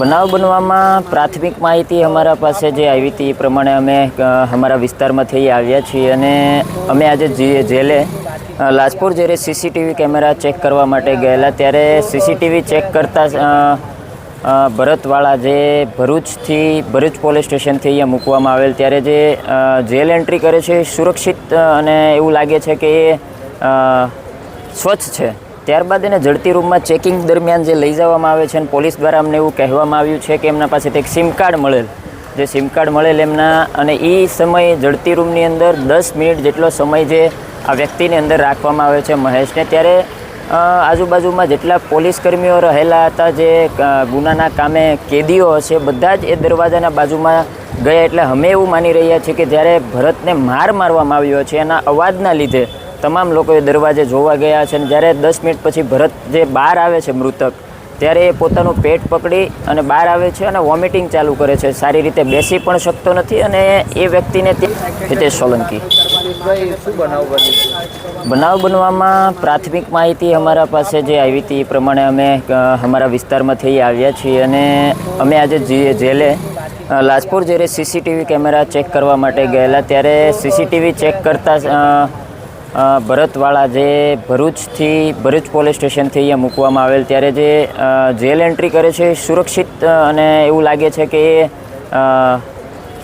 બનાવ બનવામાં પ્રાથમિક માહિતી અમારા પાસે જે આવી હતી એ પ્રમાણે અમે અમારા અમારા વિસ્તારમાંથી આવ્યા છીએ અને અમે આજે જેલે લાજપુર જ્યારે સીસીટીવી કેમેરા ચેક કરવા માટે ગયેલા ત્યારે સીસીટીવી ચેક કરતા ભરતવાળા જે ભરૂચથી, ભરૂચ પોલીસ સ્ટેશનથી અહીંયા મૂકવામાં આવેલ ત્યારે જે જેલ એન્ટ્રી કરે છે સુરક્ષિત અને એવું લાગે છે કે એ સ્વચ્છ છે. ત્યારબાદ એને જડતી રૂમમાં ચેકિંગ દરમિયાન જે લઈ જવામાં આવે છે અને પોલીસ દ્વારા અમને એવું કહેવામાં આવ્યું છે કે એમના પાસેથી એક સિમ કાર્ડ મળેલ. જે સિમ કાર્ડ મળેલ એમના અને એ સમયે જડતી રૂમની અંદર દસ મિનિટ જેટલો સમય જે આ વ્યક્તિની અંદર રાખવામાં આવે છે મહેશને. ત્યારે આજુબાજુમાં જેટલા પોલીસ કર્મીઓ રહેલા હતા, જે ગુનાના કામે કેદીઓ હશે, બધા જ એ દરવાજાના બાજુમાં ગયા. એટલે અમે એવું માની રહ્યા છીએ કે જ્યારે ભરતને માર મારવામાં આવ્યો છે એના અવાજના લીધે તમામ લોકો એ દરવાજે જોવા ગયા છે અને જ્યારે દસ મિનિટ પછી ભરત જે બહાર આવે છે મૃતક, ત્યારે એ પોતાનું પેટ પકડી અને બહાર આવે છે અને વોમિટિંગ ચાલુ કરે છે. સારી રીતે બેસી પણ શકતો નથી અને એ વ્યક્તિને હિતેશ સોલંકી. બનાવ બનવામાં પ્રાથમિક માહિતી અમારા પાસે જે આવી હતી એ પ્રમાણે અમે અમારા વિસ્તારમાં થઈ આવ્યા છીએ અને અમે આજે જેલે લાજપુર જ્યારે સીસીટીવી કેમેરા ચેક કરવા માટે ગયેલા, ત્યારે સીસીટીવી ચેક કરતા ભરતવાળા જે ભરૂચથી, ભરૂચ પોલીસ સ્ટેશનથી અહીંયા મૂકવામાં આવેલ, ત્યારે જે જેલ એન્ટ્રી કરે છે સુરક્ષિત અને એવું લાગે છે કે એ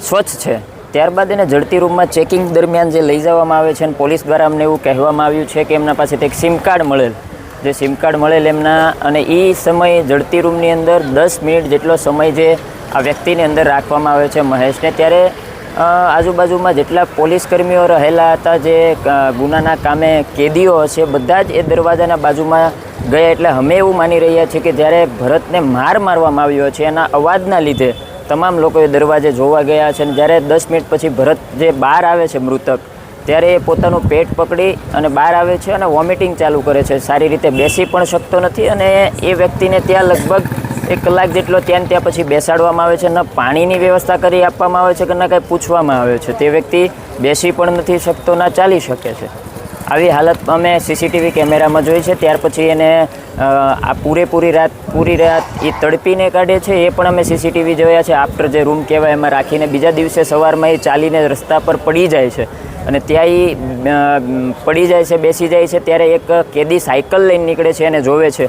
સ્વચ્છ છે. ત્યારબાદ એને જડતી રૂમમાં ચેકિંગ દરમિયાન જે લઈ જવામાં આવે છે અને પોલીસ દ્વારા અમને એવું કહેવામાં આવ્યું છે કે એમના પાસેથી એક સિમ કાર્ડ મળેલ. જે સિમ કાર્ડ મળેલ એમના, અને એ સમયે જડતી રૂમની અંદર દસ મિનિટ જેટલો સમય જે આ વ્યક્તિની અંદર રાખવામાં આવે છે મહેશને, ત્યારે આજુબાજુમાં જેટલા પોલીસ કર્મીઓ રહેલા હતા, જે ગુનાના કામે કેદીઓ હશે, બધા જ એ દરવાજાના બાજુમાં ગયા એટલે અમે એવું માની રહ્યા છીએ કે જ્યારે ભરતને માર મારવામાં આવ્યો છે, એના અવાજના લીધે તમામ લોકોએ દરવાજે જોવા ગયા છે અને જ્યારે દસ મિનિટ પછી ભરત જે બહાર આવે છે મૃતક, ત્યારે એ પોતાનું પેટ પકડી અને બહાર આવે છે અને વોમિટિંગ ચાલુ કરે છે. સારી રીતે બેસી પણ શકતો નથી અને એ વ્યક્તિને ત્યાં લગભગ એક કલાક જેટલો ત્યાં ત્યાં પછી બેસાડવામાં આવે છે, ન પાણીની વ્યવસ્થા કરી આપવામાં આવે છે કે ન કાંઈ પૂછવામાં આવે છે. તે વ્યક્તિ બેસી પણ નથી શકતો, ના ચાલી શકે છે. આવી હાલત અમે સીસીટીવી કેમેરામાં જોઈ છે. ત્યાર પછી એને આ પૂરેપૂરી રાત, પૂરી રાત એ તડપીને કાઢે છે. એ પણ અમે સીસીટીવી જોયા છે. આફ્ટર જે રૂમ કહેવાય, એમાં રાખીને બીજા દિવસે સવારમાં એ ચાલીને રસ્તા પર પડી જાય છે. અને ત્યાં એ પડી જાય છે, બેસી જાય છે. ત્યારે એક કેદી સાયકલ લઈને નીકળે છે અને જોવે છે.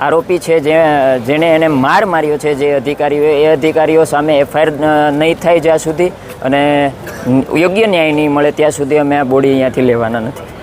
આરોપી છે જે, જેણે એને માર માર્યો છે જે અધિકારીઓ એ અધિકારીઓ સામે એફઆઈઆર નહીં થાય જ્યાં સુધી અને યોગ્ય ન્યાય નહીં મળે ત્યાં સુધી અમે આ બોડી અહીંયાથી લેવાના નથી.